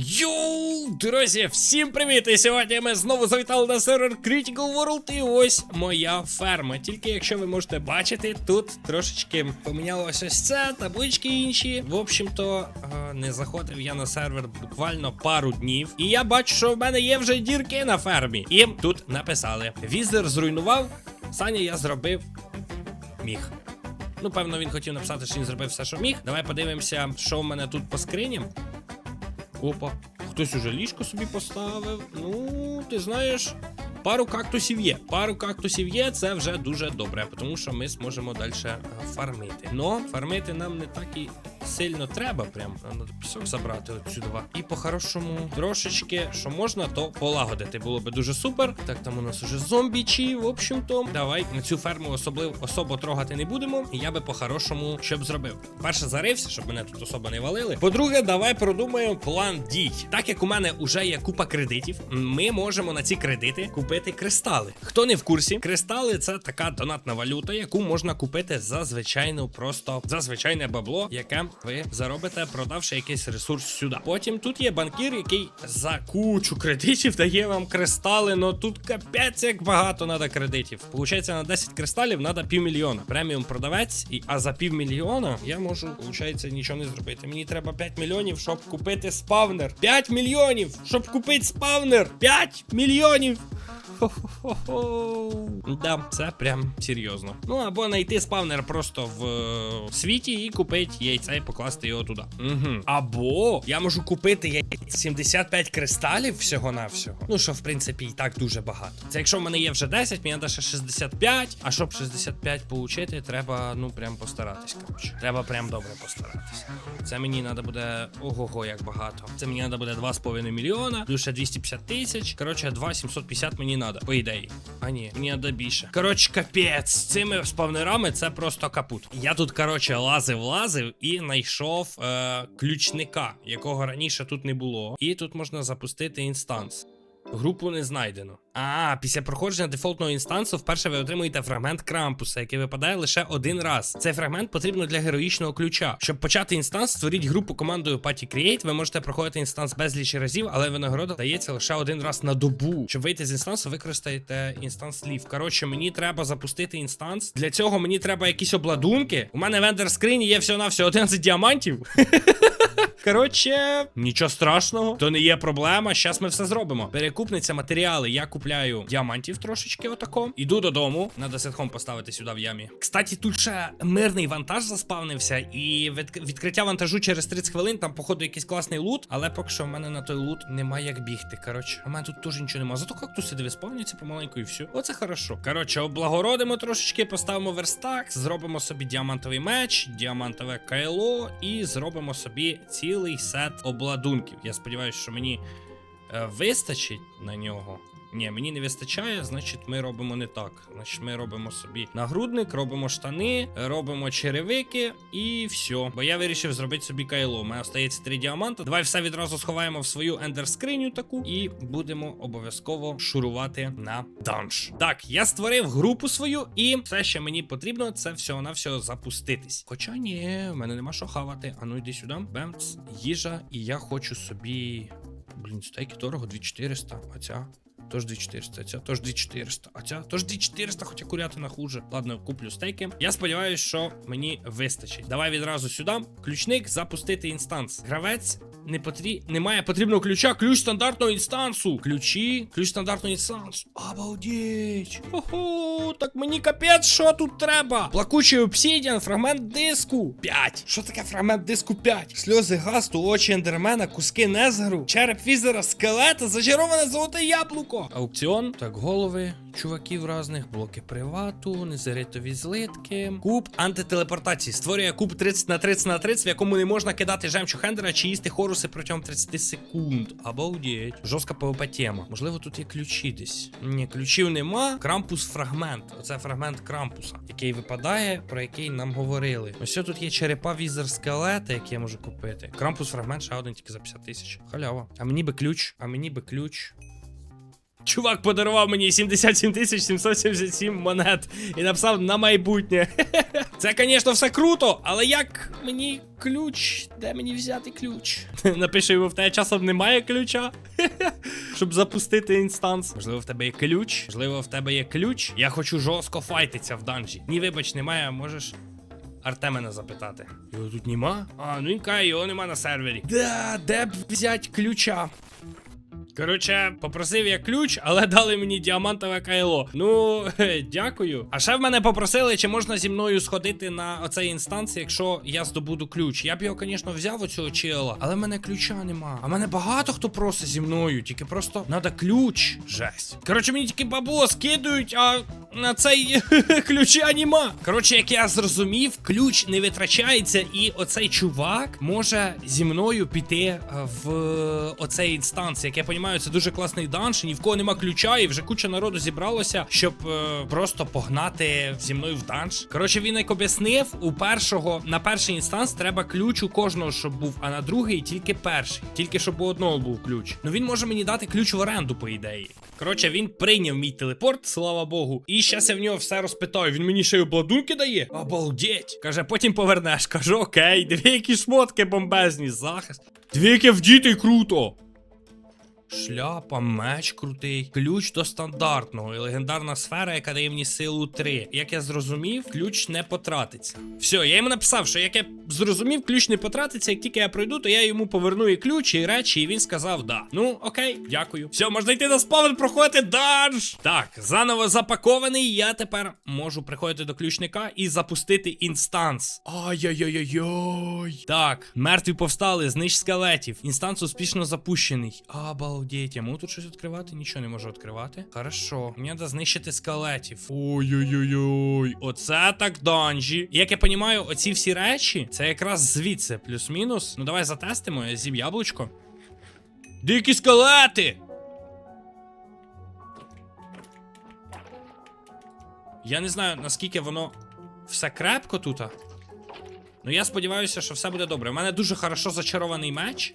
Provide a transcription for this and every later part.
Йоу, друзі, всім привіт! І сьогодні ми знову завітали на сервер Critical World. І ось моя ферма. Тільки якщо ви можете бачити, тут трошечки помінялося ось це, таблички інші. В общем-то, е, не заходив я на сервер буквально пару днів. І я бачу, що в мене є вже дірки на фермі. І тут написали: Візер зруйнував. Саня, я зробив міг. Ну, певно, він хотів написати, що він зробив все, що міг. Давай подивимося, що в мене тут по скриням. Опа, хтось уже ліжко собі поставив. Ну, ти знаєш, пару кактусів є. Пару кактусів є, це вже дуже добре, тому що ми зможемо далі фармити. Но фармити нам не так і сильно треба. Прям треба пісок забрати отсюди. І по-хорошому трошечки, що можна, то полагодити. Було би дуже супер. Так, там у нас уже зомбічі. В общем-то, давай на цю ферму особливо особо трогати не будемо. Я би по-хорошому що б зробив. Перше зарився, щоб мене тут особо не валили. По-друге, давай продумаємо план дій. Так як у мене вже є купа кредитів, ми можемо на ці кредити купити кристали. Хто не в курсі, кристали це така донатна валюта, яку можна купити за звичайну, просто за звичайне бабло, яке ви заробите, продавши якийсь ресурс сюди. Потім тут є банкір, який за кучу кредитів дає вам кристали. Ну тут капець як багато треба кредитів. Получається, на 10 кристалів треба півмільйона. Преміум продавець, і а за півмільйона я можу, получається, нічого не зробити. Мені треба 5 мільйонів, щоб купити спавнер. 5 мільйонів, щоб купити спавнер. 5 мільйонів. Хо-хо-хо. Да, це прям серйозно. Ну або знайти спавнер просто в е, світі і купити яйця і покласти його туди. Угу. Або я можу купити яйць 75 кристалів всього-навсього. Ну що, в принципі, і так дуже багато. Це якщо в мене є вже 10, мені треба ще 65. А щоб 65 получити, треба ну прям постаратись. Коротше. Треба прям добре постаратись. Це мені треба буде ого-го, як багато. Це мені треба буде 2,5 мільйона, плюс ще 250 тисяч. Коротше, 2,750 мені треба, по ідеї. А ні, мені треба більше. Коротше, капець, з цими спавнерами це просто капут. Я тут, коротше, лазив, лазив і знайшов е, ключника, якого раніше тут не було. І тут можна запустити інстанс. Групу не знайдено. А, після проходження дефолтного інстансу вперше ви отримуєте фрагмент крампуса, який випадає лише один раз. Цей фрагмент потрібно для героїчного ключа. Щоб почати інстанс, створіть групу командою Party Create. Ви можете проходити інстанс безліч разів, але винагорода дається лише один раз на добу. Щоб вийти з інстансу, використаєте інстанс слів. Коротше, мені треба запустити інстанс. Для цього мені треба якісь обладунки. У мене в ендер скрині є всього на всього 11 діамантів. Коротше, нічого страшного, то не є проблема. Щас ми все зробимо. Перекупниця матеріали. Я купляю діамантів трошечки отако. Іду додому. Надо сетхом поставити сюди в ямі. Кстати, тут ще мирний вантаж заспавнився, і від... відкриття вантажу через 30 хвилин. Там, походу, якийсь класний лут. Але поки що в мене на той лут немає як бігти. Коротше, у мене тут теж нічого немає. Зато кактуси диви спавняться помаленьку і все. Оце хорошо. Коротше, облагородимо трошечки, поставимо верстак, зробимо собі діамантовий меч, діамантове кайло і зробимо собі цілий сет обладунків. Я сподіваюся, що мені е, вистачить на нього. Ні, мені не вистачає, значить, ми робимо не так. Значить, ми робимо собі нагрудник, робимо штани, робимо черевики і все. Бо я вирішив зробити собі кайло. У мене остається три діаманти. Давай все відразу сховаємо в свою ендер скриню таку і будемо обов'язково шурувати на данж. Так, я створив групу свою, і все, що мені потрібно, це всього на всього запуститись. Хоча ні, в мене нема що хавати. А ну йди сюди. Бемц, їжа, і я хочу собі. Блін, стейки дорого, 2400. А ця Тож 2400, а ця тож 2400, а ця тож 2400, хоча курятина хуже. Ладно, куплю стейки. Я сподіваюся, що мені вистачить. Давай відразу сюди. Ключник запустити інстанс. Гравець не потрі... немає потрібного ключа. Ключ стандартного інстансу. Ключі, ключ стандартного інстансу. Обалдеть. Ого, так мені капець, що тут треба? Плакучий обсідіан, фрагмент диску. 5. Що таке фрагмент диску 5? Сльози гасту, очі ендермена, куски незгару, череп візера, скелета, зачароване золоте яблуко. Аукціон. Так, голови чуваків разних, блоки привату, незаритові злитки. Куб антителепортації. Створює куб 30 на 30 на 30, в якому не можна кидати жемчуг ендера чи їсти хоруси протягом 30 секунд. Обалдеть. Жорстка ПВП тема. Можливо, тут є ключі десь. Ні, ключів нема. Крампус фрагмент. Оце фрагмент крампуса, який випадає, про який нам говорили. Ось тут є черепа візер скелета, які я можу купити. Крампус фрагмент ще один тільки за 50 тисяч. Халява. А мені би ключ, а мені би ключ. Чувак подарував мені 77 тисяч 777 монет і написав на майбутнє. Це, звісно, все круто, але як мені ключ? Де мені взяти ключ? Напиши йому, в тебе часом немає ключа, щоб запустити інстанс. Можливо, в тебе є ключ? Можливо, в тебе є ключ? Я хочу жорстко файтитися в данжі. Ні, вибач, немає, можеш. Артемена запитати. Його тут нема? А, ну він каже, його нема на сервері. Да, де б взять ключа? Коротше, попросив я ключ, але дали мені діамантове кайло. Ну, дякую. А ще в мене попросили, чи можна зі мною сходити на оцей інстанс, якщо я здобуду ключ. Я б його, звісно, взяв у цього чела, але в мене ключа нема. А мене багато хто просить зі мною, тільки просто треба ключ. Жесть. Коротше, мені тільки бабло скидують, а на цей ключа нема. Коротше, як я зрозумів, ключ не витрачається, і оцей чувак може зі мною піти е, в оцей інстанс. Як я розумію, це дуже класний данж, ні в кого нема ключа, і вже куча народу зібралося, щоб е, просто погнати зі мною в данж. Коротше, він як об'яснив, у першого на перший інстанс треба ключ у кожного, щоб був, а на другий тільки перший. Тільки щоб у одного був ключ. Ну він може мені дати ключ в оренду, по ідеї. Коротше, він прийняв мій телепорт, слава Богу. І щас я в нього все розпитаю. Він мені ще й обладунки дає. Обалдеть. Каже, потім повернеш. Кажу, окей, дві які шмотки бомбезні, захист. Дві які вдіти круто. Шляпа, меч крутий, ключ до стандартного і легендарна сфера, яка дає мені силу 3. Як я зрозумів, ключ не потратиться. Все, я йому написав, що як я зрозумів, ключ не потратиться. Як тільки я пройду, то я йому поверну і ключ, і речі, і він сказав да. Ну, окей, дякую. Все, можна йти на спавн, проходити данж. Так, заново запакований. Я тепер можу приходити до ключника і запустити інстанс. Ай-яй-яй-яй. Так, мертві повстали, знищ скелетів. Інстанс успішно запущений. Обалдеть, я можу тут щось відкривати? Нічого не можу відкривати. Хорошо, мені треба знищити скелетів. Ой-ой-ой-ой. Оце так данжі. Як я розумію, оці всі речі, це якраз звідси, плюс-мінус. Ну давай затестимо, я з'їм яблучко. Дикі скелети! Я не знаю, наскільки воно все крепко тут. Ну я сподіваюся, що все буде добре. У мене дуже хорошо зачарований меч.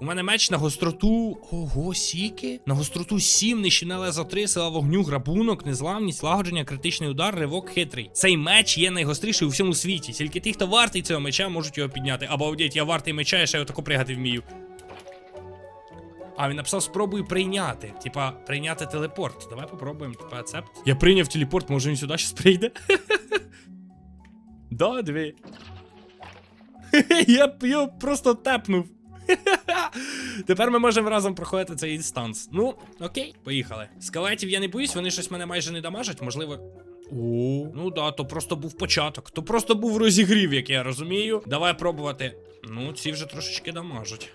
У мене меч на гостроту. Ого, сіки. На гостроту 7, нищівне лезо 3, сила вогню, грабунок, незламність, лагодження, критичний удар, ривок хитрий. Цей меч є найгостріший у всьому світі. Тільки ті, хто вартий цього меча, можуть його підняти. Або одіть, я вартий меча, я ще отако пригати вмію. А, він написав, спробуй прийняти. Типа, прийняти телепорт. Давай попробуємо, типа, ацепт. Я прийняв телепорт, може він сюди щас прийде. Да. Я його просто тепнув. Тепер ми можемо разом проходити цей інстанс. Ну, окей, поїхали. Скелетів я не боюсь, вони щось мене майже не дамажать, можливо. О, ну да, то просто був початок. То просто був розігрів, як я розумію. Давай пробувати. Ну, ці вже трошечки дамажать.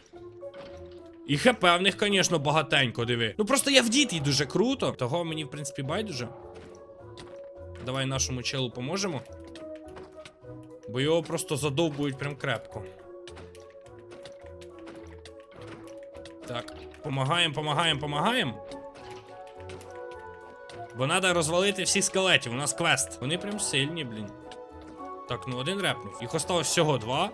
І хп в них, звісно, багатенько, диви. Ну просто я вдітий дуже круто. Того мені, в принципі, байдуже. Давай нашому челу поможемо. Бо його просто задовбують прям крепко. Так, помагаємо, помагаємо, помагаємо. Бо треба розвалити всіх скелетів. У нас квест. Вони прям сильні, блін. Так, ну один репнув. Їх осталось всього два.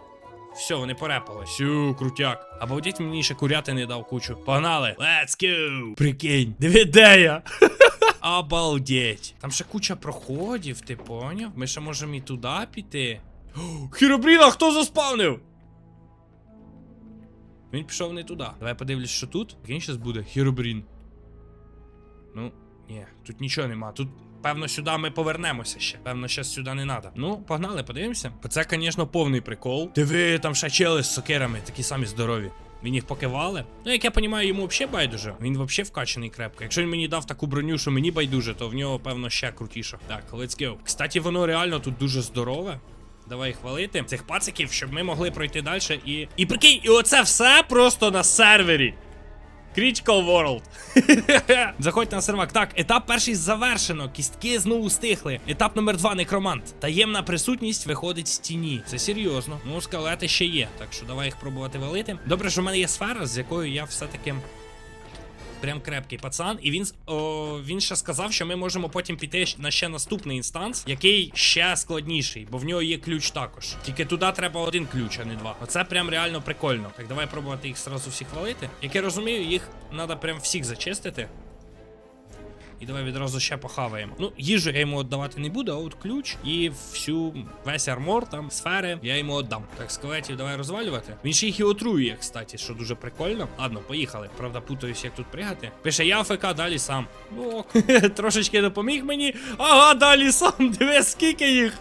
Все, вони порепали. Сю, крутяк. Обалдіть мені ще куряти не дав кучу. Погнали. Let's go. Прикинь. Я? Обалдеть. Там ще куча проходів, ти поняв? Ми ще можемо і туди піти. Хіробріна, хто заспавнив? Він пішов не туди. Давай подивлюсь, що тут. Який зараз буде? Хіробрін. Ну, ні, тут нічого нема. Тут, певно, сюди ми повернемося ще. Певно, зараз сюди не треба. Ну, погнали, подивимося. Бо Це, звісно, повний прикол. Диви, там ще чели з сокирами, такі самі здорові. Він їх покивали. Ну, як я розумію, йому взагалі байдуже. Він взагалі вкачаний крепко. Якщо він мені дав таку броню, що мені байдуже, то в нього, певно, ще крутіше. Так, let's go. Кстати, воно реально тут дуже здорове. Давай хвалити цих пациків, щоб ми могли пройти далі і. І прикинь, і оце все просто на сервері. Critical World. Заходьте на сервак. Так, етап перший завершено. Кістки знову стихли. Етап номер два некромант. Таємна присутність виходить з тіні. Це серйозно. Ну, скелети ще є. Так що давай їх пробувати валити. Добре, що в мене є сфера, з якою я все-таки. Прям крепкий пацан, і він о, він ще сказав, що ми можемо потім піти на ще наступний інстанс, який ще складніший, бо в нього є ключ також. Тільки туди треба один ключ, а не два. Оце прям реально прикольно. Так, давай пробувати їх зразу всіх валити. Як я розумію, їх треба прям всіх зачистити. І давай відразу ще похаваємо. Ну, їжу я йому віддавати не буду, а от ключ і всю весь армор, там, сфери, я йому віддам. Так, скелетів давай розвалювати. Він ще їх і отруює, кстати, що дуже прикольно. Ладно, поїхали. Правда, путаюсь, як тут пригати. Пише, я АФК, далі сам. Ну ок. Трошечки допоміг мені. Ага, далі сам. Диви, скільки їх.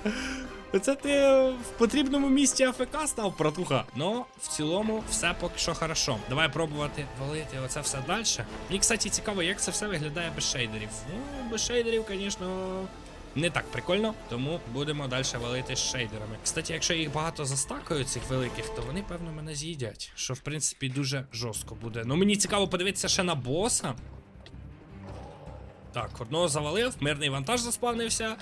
Оце ти в потрібному місці АФК став, братуха. Ну, в цілому, все поки що хорошо. Давай пробувати валити оце все далі. Мені, кстати, цікаво, як це все виглядає без шейдерів. Ну, без шейдерів, звісно. Не так прикольно, тому будемо далі валити з шейдерами. Кстати, якщо їх багато застакаю, цих великих, то вони, певно, мене з'їдять. Що, в принципі, дуже жорстко буде. Ну, мені цікаво подивитися ще на боса. Так, одного завалив, мирний вантаж заспавнився.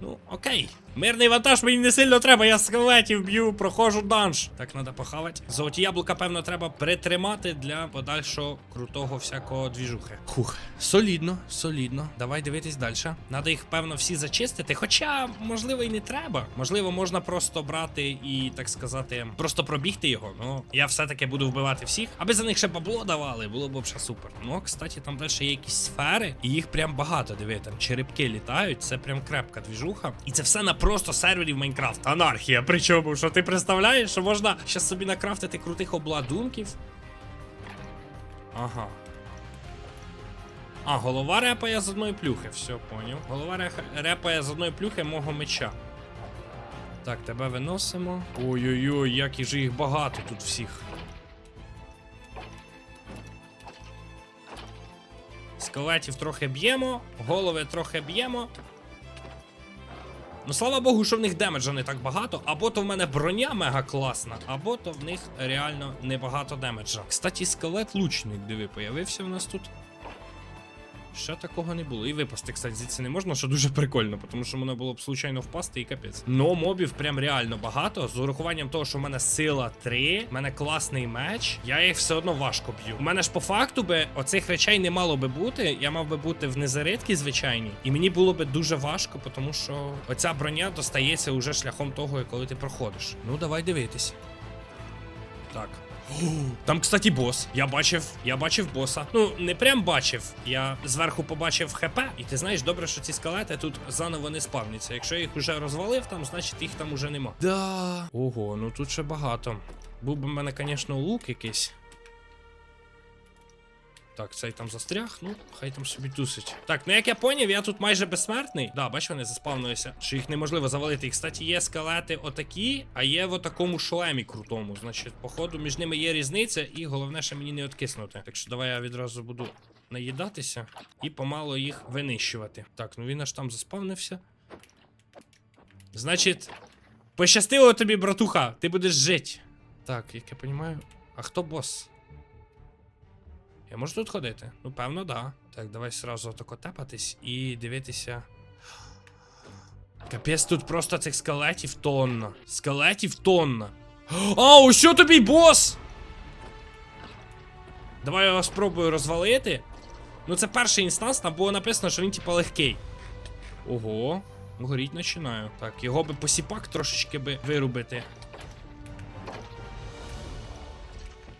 Ну, окей. Мирний вантаж мені не сильно треба, я скелетів б'ю, проходжу данж. Так, треба похавати. Золоті яблука, певно, треба притримати для подальшого крутого всякого двіжухи. Хух, солідно, солідно. Давай дивитись далі. Надо їх, певно, всі зачистити. Хоча, можливо, і не треба. Можливо, можна просто брати і, так сказати, просто пробігти його. Ну, я все-таки буду вбивати всіх, аби за них ще бабло давали, було б ще супер. Ну, кстати, там далі є якісь сфери, і їх прям багато. Диви, там черепки літають, це прям крепка двіжуха. І це все на просто сервері в Майнкрафт. Анархія. Причому, що ти представляєш, що можна щас собі накрафтити крутих обладунків. Ага. А, голова репає з одної плюхи, все, поняв. Голова репає з одної плюхи мого меча. Так, тебе виносимо. Ой-ой-ой, як і ж їх багато тут всіх. Скелетів трохи б'ємо, голови трохи б'ємо. Ну, слава Богу, що в них демеджа не так багато, або то в мене броня мега класна, або то в них реально небагато демеджа. Кстати, скелет лучник, диви, появився в нас тут. Ще такого не було. І випасти, кстати, звідси не можна, що дуже прикольно, тому що мене було б случайно впасти і капець. Но мобів прям реально багато. З урахуванням того, що в мене сила 3, в мене класний меч, я їх все одно важко б'ю. У мене ж по факту би оцих речей не мало би бути. Я мав би бути в незаритки звичайній, і мені було би дуже важко, тому що оця броня достається уже шляхом того, коли ти проходиш. Ну, давай дивитись. Так. Там, кстати, бос. Я бачив, я бачив боса. Ну, не прям бачив. Я зверху побачив ХП. І ти знаєш, добре, що ці скелети тут заново не спавняться. Якщо я їх уже розвалив, там, значить їх там уже нема. Да. Ого, ну тут ще багато. Був би в мене, звісно, лук якийсь. Так, цей там застряг, ну, хай там собі тусить. Так, ну як я поняв, я тут майже безсмертний. Да, бач, вони заспавнилися, що їх неможливо завалити. І, кстати, є скелети отакі, а є в такому шлемі крутому. Значить, походу, між ними є різниця, і головне, що мені не откиснути. Так що давай я відразу буду наїдатися і помало їх винищувати. Так, ну він аж там заспавнився. Значить, пощастило тобі, братуха, ти будеш жити. Так, як я розумію. А хто бос? Я можу тут ходити? Ну, певно, да. Так, давай сразу тако тепатись і дивитися. Капець, тут просто цих скелетів тонна. Скелетів тонна. А, ось що тобі бос! Давай я його спробую розвалити. Ну, це перший інстанс, там було написано, що він типа легкий. Ого, горіть починаю. Так, його би посіпак трошечки би вирубити.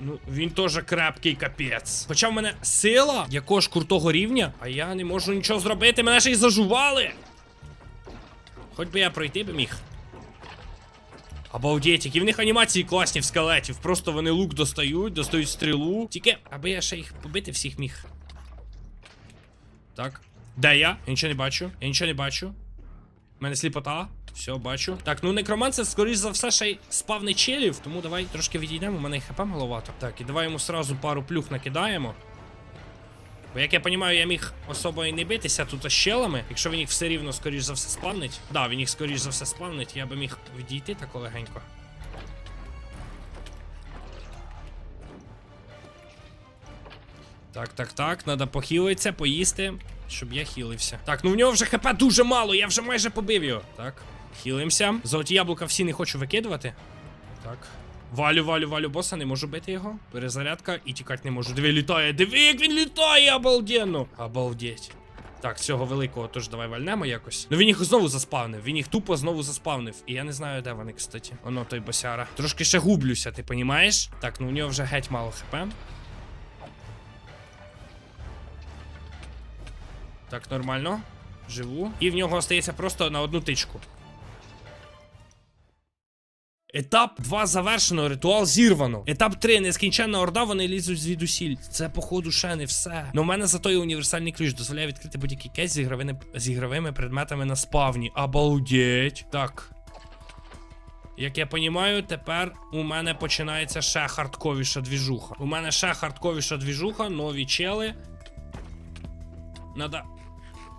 Ну, він теж крепкий капець. Хоча в мене сила якого ж крутого рівня, а я не можу нічого зробити, мене ще й зажували. Хоч би я пройти би міг. Обалдеть, які в них анімації класні в скелетів. Просто вони лук достають, достають стрілу. Тільки, аби я ще їх побити всіх міг. Так. Де я? Я нічого не бачу. Я нічого не бачу. У мене сліпота. Все, бачу. Так, ну некроман це, скоріш за все, ще й спавний челів, тому давай трошки відійдемо, у мене хп маловато. Так, і давай йому сразу пару плюх накидаємо. Бо як я розумію, я міг особо і не битися тут щелами. Якщо він їх все рівно, скоріш за все, спавнить. Да, він їх скоріш за все спавнить, я би міг відійти так легенько. Так, так, так, треба похилитися, поїсти, щоб я хілився. Так, ну в нього вже хп дуже мало, я вже майже побив його. Так, хілимося. Золоті яблука всі не хочу викидувати. Так. Валю, валю, валю боса, не можу бити його. Перезарядка і тікати не можу. Диви, літає. Диви, як він літає, обалденно. Обалдеть. Так, цього великого теж давай вальнемо якось. Ну він їх знову заспавнив. Він їх тупо знову заспавнив. І я не знаю, де вони, кстати. Оно той босяра. Трошки ще гублюся, ти понімаєш? Так, ну у нього вже геть мало хп. Так, нормально. Живу. І в нього остається просто на одну тичку. Етап 2 завершено, ритуал зірвано. Етап 3 нескінченна орда, вони лізуть звідусіль. Це, походу, ще не все. Ну, у мене зато є універсальний ключ, дозволяє відкрити будь-який кейс з ігровими, з ігровими предметами на спавні. Обалдеть. Так. Як я понімаю, тепер у мене починається ще хардковіша двіжуха. У мене ще хардковіша двіжуха, нові чели. Надо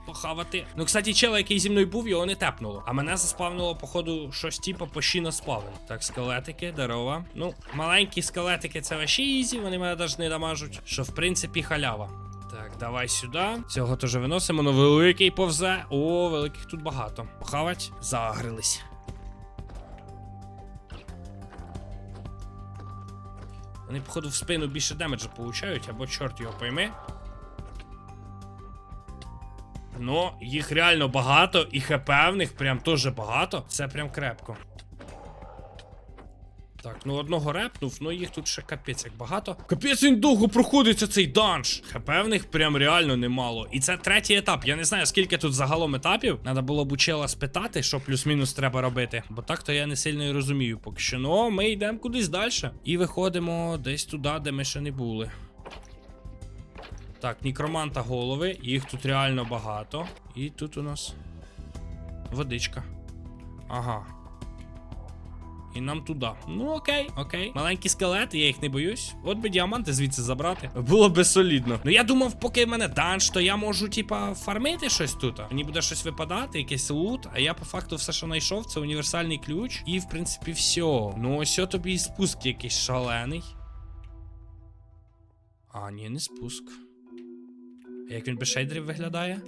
похавати. Ну, кстати, чела, який зі мною був, його не тепнуло. А мене заспавнило, походу, щось типу пощіно спавен. Так, скелетики, здорово. Ну, маленькі скелетики це вообще ізі, вони мене навіть не дамажуть. Що в принципі халява. Так, давай сюди. Цього теж виносимо. Ну, великий повзе. О, великих тут багато. Похавать, загрились. Вони, походу, в спину більше демеджа получають, або чорт його пойми. Ну, їх реально багато, і хп в них прям теж багато. Це прям крепко. Так, ну одного репнув, ну їх тут ще капець як багато. Капець він довго проходиться цей данж. ХП в них прям реально немало. І це третій етап. Я не знаю, скільки тут загалом етапів. Надо було б у чела спитати, що плюс-мінус треба робити. Бо так то я не сильно і розумію поки що. Ну, ми йдемо кудись далі. І виходимо десь туди, де ми ще не були. Так, нікроманта голови, їх тут реально багато. І тут у нас водичка. Ага. І нам туди. Ну окей, окей. Маленькі скелети, я їх не боюсь. От би діаманти звідси забрати. Було би солідно. Ну я думав, поки в мене данж, то я можу, типа, фармити щось тут. Мені буде щось випадати, якийсь лут. А я по факту все, що знайшов, це універсальний ключ. І, в принципі, все. Ну, ось тобі і спуск якийсь шалений. А, ні, не спуск. А Як він без шейдерів виглядає?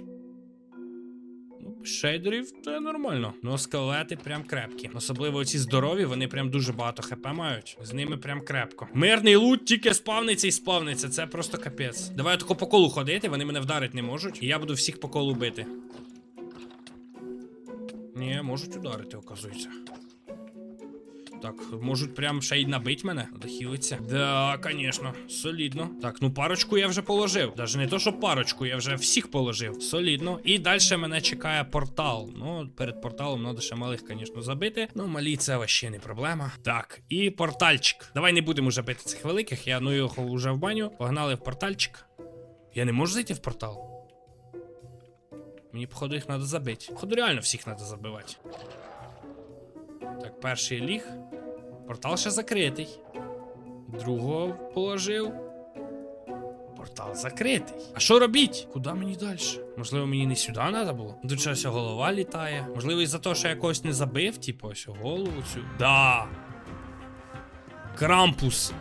Ну, шейдерів це нормально. Ну, скелети прям крепкі. Особливо ці здорові, вони прям дуже багато хп мають. З ними прям крепко. Мирний лут тільки спавниться і спавниться. Це просто капець. Давай тако по колу ходити, вони мене вдарити не можуть. І я буду всіх по колу бити. Ні, можуть ударити, оказується. Так, можуть прям ще й набить мене. Надо хілиться. Да, конечно, солідно. Так, ну парочку я вже положив. Даже не то, що парочку, я вже всіх положив. Солідно. І далі мене чекає портал. Ну, перед порталом треба ще малих, звісно, забити. Ну, малі це вообще не проблема. Так, і портальчик. Давай не будемо вже бити цих великих. Я ну його вже в баню. Погнали в портальчик. Я не можу зайти в портал. Мені, походу, їх треба забити. Походу, реально всіх треба забивати. Так, перший ліг. Портал ще закритий. Другого положив. Портал закритий. А що робіть? Куди мені далі? Можливо, мені не сюди треба було? До чогось ось голова літає. Можливо, із-за того, що я когось не забив, типу, ось голову цю. Да. Крампус.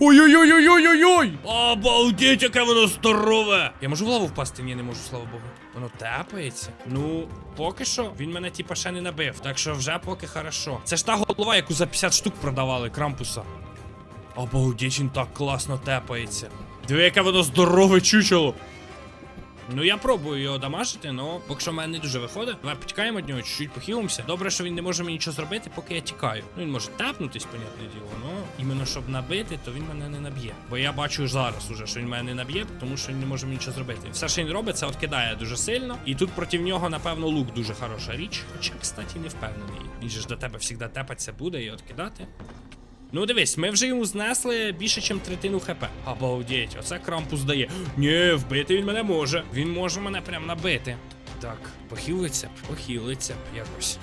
Ой-ой-ой-ой-ой-ой! Обалдеть, яке воно здорове! Я можу в лаву впасти? Ні, не можу, слава Богу. Воно тепається. Ну, поки що він мене типа ще не набив. Так що вже поки хорошо. Це ж та голова, яку за 50 штук продавали, крампуса. Обалдеть, він так класно тепається. Диви, яке воно здорове чучело. Ну я пробую його дамажити, але поки що в мене не дуже виходить. Давай потікаємо від нього, чуть-чуть похилимося. Добре, що він не може мені нічого зробити, поки я тікаю. Ну він може тапнутись, понятне діло, але іменно щоб набити, то він мене не наб'є. Бо я бачу зараз уже, що він мене не наб'є, тому що він не може мені нічого зробити. Все, що він робить, це откидає дуже сильно. І тут проти нього, напевно, лук дуже хороша річ. Хоча, кстати, не впевнений. Він же ж до тебе завжди тепатися буде і откидати. Ну дивись, ми вже йому знесли більше, ніж третину хп. Обалдеть, оце крампус дає. Ні, вбити він мене може. Він може мене прям набити. Так, похилиться б, похилиться б якось.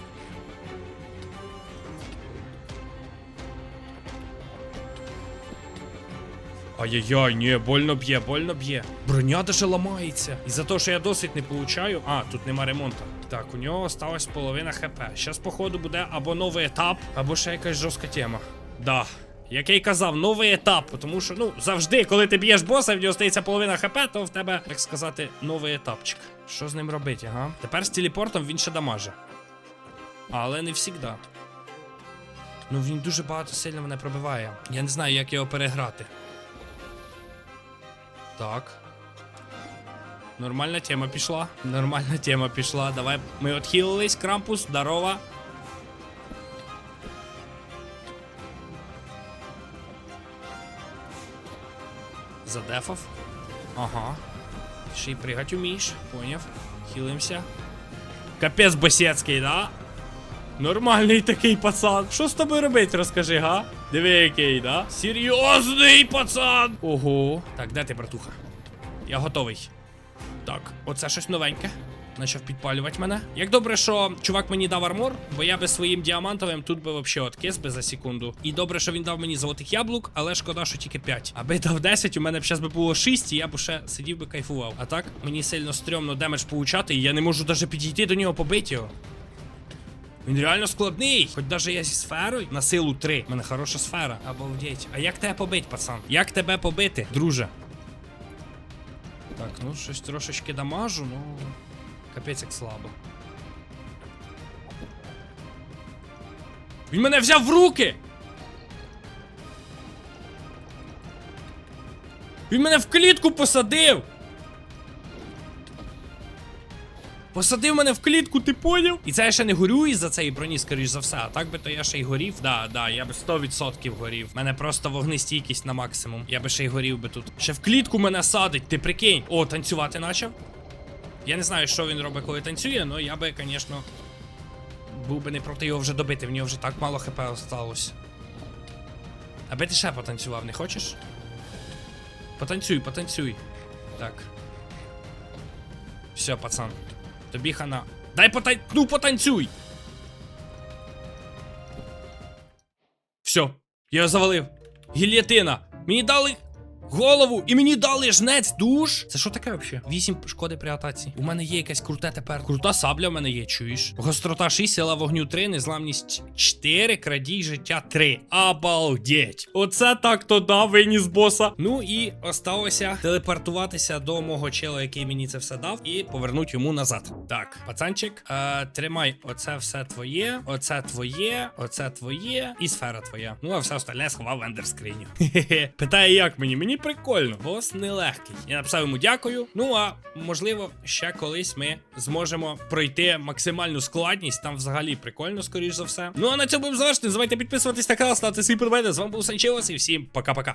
Ай-яй-яй, ні, больно б'є, больно б'є. Броня даже ламається. І за те, що я досить не получаю. А, тут нема ремонту. Так, у нього осталась половина хп. Щас, походу, буде або новий етап, або ще якась жорстка тема. Да. Як я й казав, новий етап, тому що, ну, завжди, коли ти б'єш боса, в нього стається половина хп, то в тебе, так сказати, новий етапчик. Що з ним робити, ага? Тепер з телепортом він ще дамаже. Але не завжди. Ну він дуже багато сильно мене пробиває. Я не знаю, як його переграти. Так. Нормальна тема пішла. Нормальна тема пішла. Давай. Ми отхилились, крампус, здорово. Задефав. Ага. Ще й пригать умієш, поняв. Хілимся. Капець босецький, да? Нормальний такий пацан. Що з тобою робить, розкажи, га? Диви який, да? Серйозний пацан! Ого. Так, де ти, братуха? Я готовий. Так, оце щось новеньке. Почав підпалювати мене. Як добре, що чувак мені дав армор, бо я би своїм діамантовим тут би вообще откис би за секунду. І добре, що він дав мені золотих яблук, але шкода, що тільки 5. Аби дав 10, у мене б зараз би було 6, і я б ще сидів би кайфував. А так, мені сильно стрьомно демедж получати, і я не можу навіть підійти до нього побити його. Він реально складний. Хоч даже я зі сферою на силу 3. У мене хороша сфера. Обалдеть. А як тебе побить, пацан? Як тебе побити, друже? Так, ну щось трошечки дамажу, ну. Капець як слабо. Він мене взяв в руки! Він мене в клітку посадив! Посадив мене в клітку, ти поняв? І це я ще не горю із-за цієї броні, скоріш за все. А так би то я ще й горів. Да, да, я би 100% горів. У мене просто вогнестійкість на максимум. Я би ще й горів би тут. Ще в клітку мене садить, ти прикинь. О, танцювати почав. Я не знаю, що він робить, коли танцює, але я би, звісно, був би не проти його вже добити. В нього вже так мало хп осталось. Аби ти ще потанцював, не хочеш? Потанцюй, потанцюй. Так. Все, пацан. Тобі хана. Дай потан... Ну потанцюй! Все, я завалив. Гільятина. Мені дали голову і мені дали жнець душ. Це що таке взагалі? 8 шкоди при атаці. У мене є якась круте тепер. Крута сабля в мене є, чуєш? Гострота 6, сила вогню 3, незламність 4, крадій життя 3. Обалдеть. Оце так то да, виніс боса. Ну і осталося телепортуватися до мого чела, який мені це все дав, і повернуть йому назад. Так, пацанчик, е, тримай, оце все твоє, оце твоє, оце твоє, і сфера твоя. Ну а все остальне сховав в ендерскриню. Хе-хе. Питає, як мені? Мені прикольно, бос нелегкий. Я написав йому дякую. Ну а можливо, ще колись ми зможемо пройти максимальну складність. Там взагалі прикольно, скоріш за все. Ну а на цьому будемо завершити. Не забувайте підписуватись на канал, ставити свій подобайки. З вами був Санчилос і всім пока-пока.